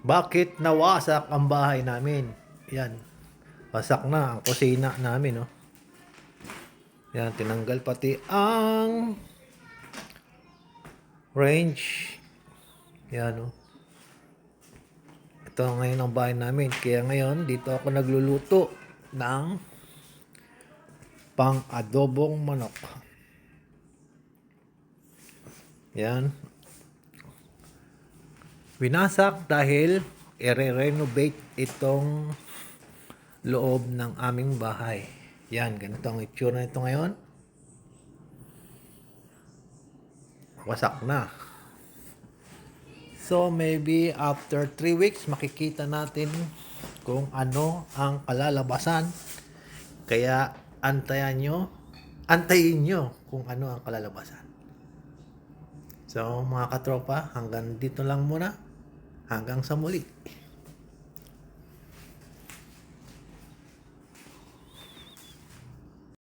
Bakit nawasak ang bahay namin? Yan. Wasak na ang kusina namin, no? Yan, tinanggal pati ang range. Yan, no? Ito ngayon ang bahay namin. Kaya ngayon, dito ako nagluluto ng pang-adobong manok. Yan. Winasak dahil i-renovate itong loob ng aming bahay. Yan, ganito ang itsura nito ngayon. Wasak na. So maybe after 3 weeks makikita natin kung ano ang kalalabasan. Kaya antayan nyo, antayin nyo kung ano ang kalalabasan. So mga katropa, hanggang dito lang muna. Hanggang sa muli.